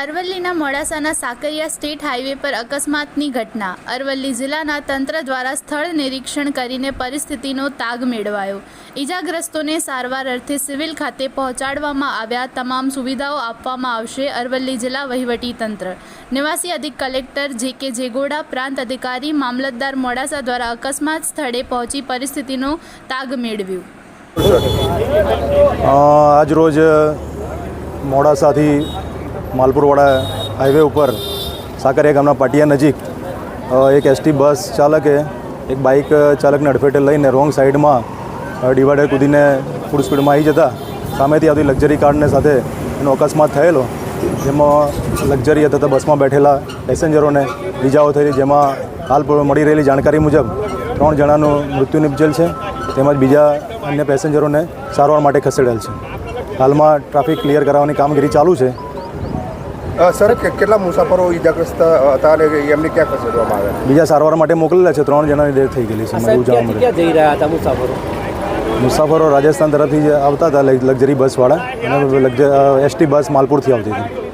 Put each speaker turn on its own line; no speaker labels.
અરવલ્લીના મોડાસાના Sakariya state highway પર અકસ્માતની ઘટના. અરવલ્લી જિલ્લાના તંત્ર દ્વારા સ્થળ નિરીક્ષણ કરીને પરિસ્થિતિનો તાગ મેળવાયો. ઈજાગ્રસ્તોને સારવાર અર્થે સિવિલ ખાતે પહોંચાડવામાં આવ્યા. તમામ સુવિધાઓ આપવામાં આવશે, અરવલ્લી જિલ્લા વહીવટી તંત્ર. નિવાસી અધિક કલેક્ટર જે કે જેગોડા, પ્રાંત અધિકારી, મામલતદાર મોડાસા દ્વારા અકસ્માત સ્થળે પહોંચી પરિસ્થિતિનો તાગ મેળવ્યો.
આજરોજ મોડાસાથી માલપુરવાડા હાઈવે ઉપર સાકરિયા ગામના પાટિયા નજીક એક એસટી બસ ચાલકે, એક બાઇક ચાલકને અડફેટે લઈને રોંગ સાઈડમાં ડિવાઈડર કૂદીને ફૂલ સ્પીડમાં આવી જતા. સામેથી આવતી લક્ઝરી કારને સાથે એનો અકસ્માત થયેલો, જેમાં લક્ઝરી તથા બસમાં બેઠેલા પેસેન્જરોને ઇજાઓ થયેલી જેમાં હાલ મળી રહેલી જાણકારી મુજબ ત્રણ જણાનું મૃત્યુ નિપજેલ છે. તેમજ બીજા અન્ય પેસેન્જરોને સારવાર માટે ખસેડેલ છે. હાલમાં ટ્રાફિક ક્લિયર કરાવવાની કામગીરી ચાલુ છે.
સર કે- કેટલા મુસાફરો ઈજાગ્રસ્ત હતા અને એમને ક્યાં ખસેડવામાં આવ્યા?
બીજા સારવાર માટે મોકલેલા છે ત્રણ જણાની ડેથ થઈ ગયેલી છે
ક્યાં જઈ રહ્યા હતા મુસાફરો?
મુસાફરો રાજસ્થાન તરફથી જે આવતા હતા લક્ઝરી બસવાળા અને લક્ઝ એસટી બસ માલપુરથી આવતી હતી.